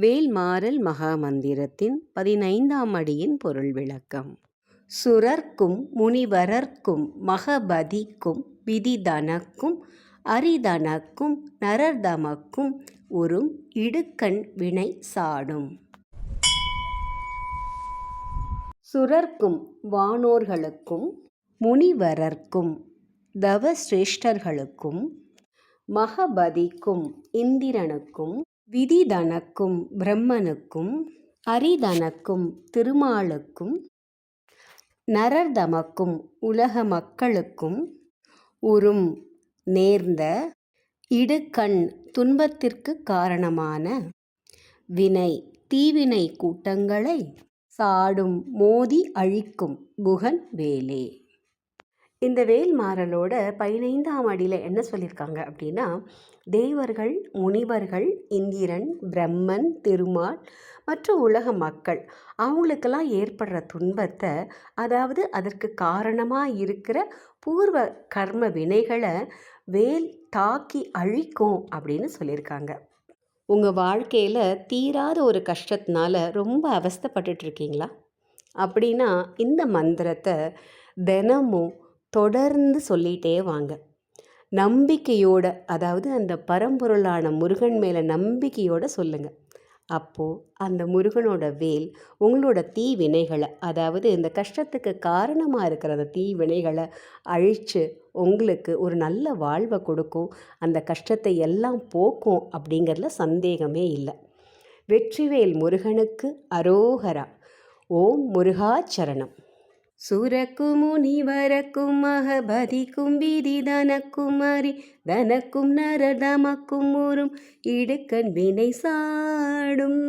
வேல்மாறல் மகாமந்திரத்தின் பதினைந்தாம் அடியின் பொருள் விளக்கம். சுரர்க்கும் முனிவரர்க்கும் மகபதிக்கும் விதிதனக்கும் அரிதனக்கும் நரர்தமக்கும் ஒரு இடுக்கண் வினை சாடும். சுரர்க்கும் வானோர்களுக்கும் முனிவரர்க்கும் தவசிரேஷ்டர்களுக்கும் மகபதிக்கும் இந்திரனுக்கும் விதிதனக்கும் பிரம்மனுக்கும் அரிதனக்கும் திருமாலுக்கும் நரர்தமக்கும் உலக மக்களுக்கும் உறும் நேர்ந்த இடுக்கண் துன்பத்திற்கு காரணமான வினை தீவினை கூட்டங்களை சாடும் மோதி அழிக்கும் புகன் வேலே. இந்த வேல் மாறலோட பதினைந்தாம் அடியில் என்ன சொல்லியிருக்காங்க அப்படின்னா தேவர்கள் முனிவர்கள் இந்திரன் பிரம்மன் திருமால் மற்றும் உலக மக்கள் அவங்களுக்கெல்லாம் ஏற்படுற துன்பத்தை அதாவது அதற்கு காரணமாக இருக்கிற பூர்வ கர்ம வினைகளை வேல் தாக்கி அழிக்கும் அப்படின்னு சொல்லியிருக்காங்க உங்கள் வாழ்க்கையில் தீராத ஒரு கஷ்டத்தினால ரொம்ப அவஸ்தப்பட்டுட்ருக்கீங்களா அப்படின்னா இந்த மந்திரத்தை தினமும் தொடர்ந்து சொல்லிகிட்டே வாங்க. நம்பிக்கையோட அதாவது அந்த பரம்பொருளான முருகன் மேலே நம்பிக்கையோட சொல்லுங்கள் அப்போது அந்த முருகனோட வேல் உங்களோட தீ வினைகளை அதாவது இந்த கஷ்டத்துக்கு காரணமாக இருக்கிற அந்த தீ வினைகளை அழித்து உங்களுக்கு ஒரு நல்ல வாழ்வை கொடுக்கும் அந்த கஷ்டத்தை எல்லாம் போக்கும் அப்படிங்கிறதுல சந்தேகமே இல்லை. வெற்றிவேல் முருகனுக்கு அரோகரா. ஓம் முருகாச்சரணம். சுரக்கும் முனிவரக்கும் மகபதிக்கும் விதி தனக்கும் அரி தனக்கும் நரதமக்கும் ஊரும் இடுக்கண் வினை சாடும்.